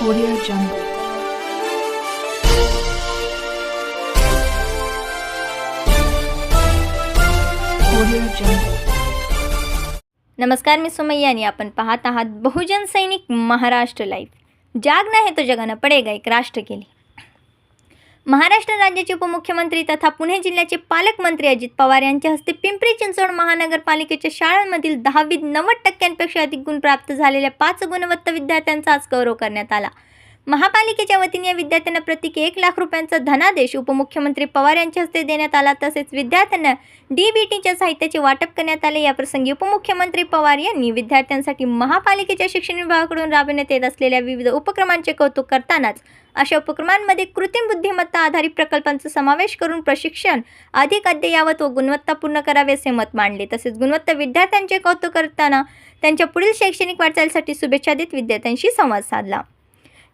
Audio Jungle. Audio Jungle. नमस्कार मी सुमय्या आणि आपण पाहत आहात बहुजन सैनिक महाराष्ट्र लाईव्ह जाग नाही तो जगानं पडेगा एक राष्ट्र केली महाराष्ट्र राज्याचे उपमुख्यमंत्री तथा पुणे जिल्ह्याचे पालकमंत्री अजित पवार यांच्या हस्ते पिंपरी चिंचवड महानगरपालिकेच्या शाळांमधील दहावीत नव्वद टक्क्यांपेक्षा अधिक गुण प्राप्त झालेल्या पाच गुणवत्ता विद्यार्थ्यांचा आज गौरव करण्यात आला. महापालिकेच्या वतीने या विद्यार्थ्यांना प्रत्येकी एक लाख रुपयांचा धनादेश उपमुख्यमंत्री पवार यांच्या हस्ते देण्यात आला. तसेच विद्यार्थ्यांना डी बी टीच्या साहित्याचे वाटप करण्यात आले. याप्रसंगी उपमुख्यमंत्री पवार यांनी विद्यार्थ्यांसाठी महापालिकेच्या शिक्षण विभागाकडून राबविण्यात येत असलेल्या विविध उपक्रमांचे कौतुक करतानाच अशा उपक्रमांमध्ये कृत्रिम बुद्धिमत्ता आधारित प्रकल्पांचा समावेश करून प्रशिक्षण अधिक अद्ययावत व गुणवत्तापूर्ण करावे असे मत मांडले. तसेच गुणवत्ता विद्यार्थ्यांचे कौतुक करताना त्यांच्या पुढील शैक्षणिक वाटचालीसाठी शुभेच्छा देत विद्यार्थ्यांशी संवाद साधला.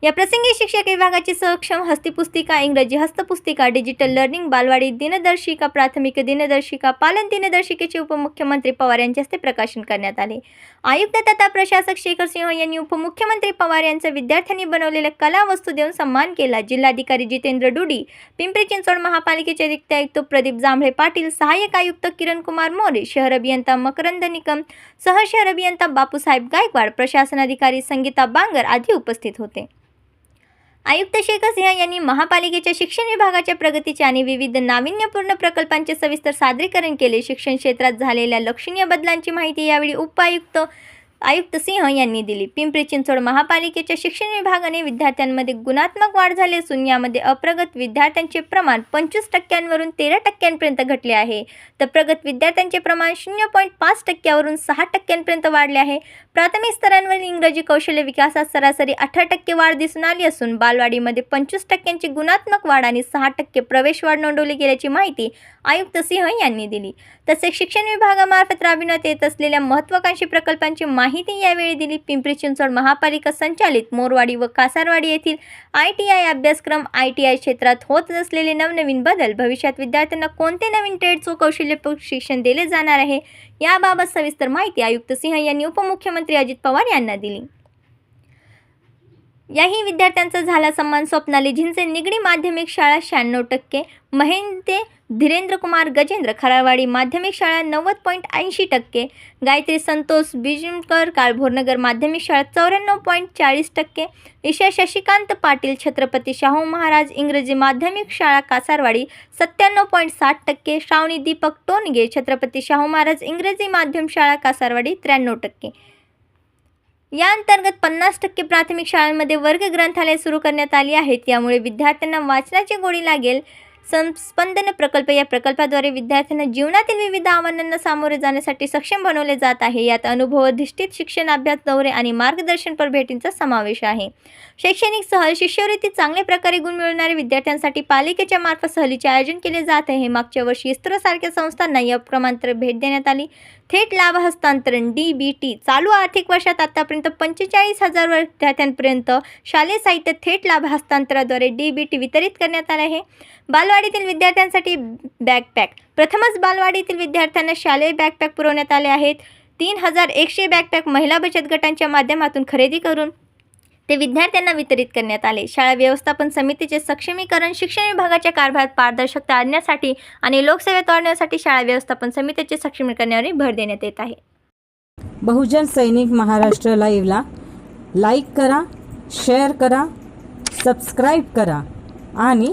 या प्रसंगी शिक्षक विभागाची सक्षम हस्तीपुस्तिका इंग्रजी हस्तपुस्तिका डिजिटल लर्निंग बालवाडी दिनदर्शिका प्राथमिक दिनदर्शिका पालन दिनदर्शिकेचे उपमुख्यमंत्री पवार यांच्या हस्ते प्रकाशन करण्यात आले. आयुक्त तथा प्रशासक शेखर सिंह यांनी उपमुख्यमंत्री पवार यांचा विद्यार्थ्यांनी बनवलेल्या कला वस्तू देऊन सन्मान केला. जिल्हाधिकारी जितेंद्र डुडी पिंपरी चिंचवड महापालिकेचे रिक्त आयुक्त प्रदीप जांभळे पाटील सहाय्यक आयुक्त किरण कुमार मोरे शहर अभियंता मकरंद निकम सहशहर अभियंता बापूसाहेब गायकवाड प्रशासन अधिकारी संगीता बांगर आदी उपस्थित होते. आयुक्त शेखर सिंह यांनी महापालिकेच्या शिक्षण विभागाच्या प्रगतीचे आणि विविध नाविन्यपूर्ण प्रकल्पांचे सविस्तर सादरीकरण केले. शिक्षण क्षेत्रात झालेल्या लक्षणीय बदलांची माहिती यावेळी उपायुक्त आयुक्त सिंह यांनी दिली. पिंपरी चिंचवड महापालिकेच्या शिक्षण विभागाने विद्यार्थ्यांमध्ये गुणात्मक वाढ झाली असून यामध्ये अप्रगत विद्यार्थ्यांचे प्रमाण पंचवीस टक्क्यांवरून तेरा टक्क्यांपर्यंत घटले आहे. तर प्रगत विद्यार्थ्यांचे प्रमाण शून्य पॉईंट पाच टक्क्यावरून सहा टक्क्यांपर्यंत वाढले आहे. प्राथमिक स्तरांवरील इंग्रजी कौशल्य विकासात सरासरी अठरा टक्के वाढ दिसून आली असून बालवाडीमध्ये पंचवीस टक्क्यांची गुणात्मक वाढ आणि सहा टक्के प्रवेश वाढ नोंदवली गेल्याची माहिती आयुक्त सिंह यांनी दिली. तसेच शिक्षण विभागामार्फत राबविण्यात येत असलेल्या महत्त्वाकांक्षी प्रकल्पांची माहिती यावेळी दिली. पिंपरी चिंचवड महापालिका संचालित मोरवाडी व कासारवाडी येथील आय टी आय अभ्यासक्रम आय टी आय क्षेत्रात होत असलेले नवनवीन बदल भविष्यात विद्यार्थ्यांना कोणते नवीन ट्रेड्स व कौशल्य शिक्षण दिले जाणार आहे याबाबत सविस्तर माहिती आयुक्त सिंह यांनी उपमुख्यमंत्री अजित पवार यांना दिली. याही विद्यार्थ्यांचा झाला सन्मान स्वप्नाली झिंचे निगडी माध्यमिक शाळा शहाण्णव टक्के महेंद्र धीरेंद्र कुमार गजेंद्र खराळवाडी माध्यमिक शाळा नव्वद पॉईंट ऐंशी टक्के गायत्री संतोष बिजुमकर काळभोरनगर माध्यमिक शाळा चौऱ्याण्णव पॉईंट चाळीस टक्के ईशा शशिकांत पाटील छत्रपती शाहू महाराज इंग्रजी माध्यमिक शाळा कासारवाडी सत्त्याण्णव पॉईंट साठ टक्के श्रावणी दीपक टोनगे छत्रपती शाहू महाराज इंग्रजी माध्यम शाळा कासारवाडी त्र्याण्णव टक्के. या अंतर्गत पन्नास टक्के प्राथमिक शाळांमध्ये वर्ग ग्रंथालय सुरू करण्यात आली आहेत. यामुळे विद्यार्थ्यांना वाचनाची गोडी लागेल. संस्पंदन प्रकल्प या प्रकल्पाद्वारे विद्यार्थ्यांना जीवनातील विविध आव्हानांना सामोरे जाण्यासाठी सक्षम बनवले जात आहे. यात अनुभवाधिष्ठित शिक्षण अभ्यास दौरे आणि मार्गदर्शनपर भेटींचा समावेश आहे. शैक्षणिक सहल शिष्यवृत्ती चांगल्या प्रकारे गुण मिळवणाऱ्या विद्यार्थ्यांसाठी पालिकेच्या मार्फत सहलीचे आयोजन केले जात आहे. मागच्या वर्षी इस्रोसारख्या संस्थांना या उपक्रमांतर भेट देण्यात आली. थेट लाभ हस्तांतरण डी बी टी चालू आर्थिक वर्षात आतापर्यंत पंचेचाळीस हजार विद्यार्थ्यांपर्यंत शालेय साहित्य थेट लाभ हस्तांतराद्वारे डी बी टी वितरित करण्यात आले आहे. बालवाडीतील विद्यार्थ्यांसाठी बॅकपॅक प्रथमच बालवाडीतील विद्यार्थ्यांना शालेय बॅकपॅक पुरवण्यात आले आहेत. तीन हजार एकशे बॅकपॅक महिला बचत गटांच्या माध्यमातून खरेदी करून ते विद्यार्थ्यांना वितरित करण्यात आले. शाळा व्यवस्थापन समितीचे सक्षमीकरण शिक्षण विभागाच्या कारभारात पारदर्शकता आणण्यासाठी आणि लोकसेवेत वाढण्यासाठी शाळा व्यवस्थापन समितीचे सक्षमीकरणावर भर देण्यात येत आहे. बहुजन सैनिक महाराष्ट्र लाईव्हला लाईक करा शेअर करा सबस्क्राईब करा आणि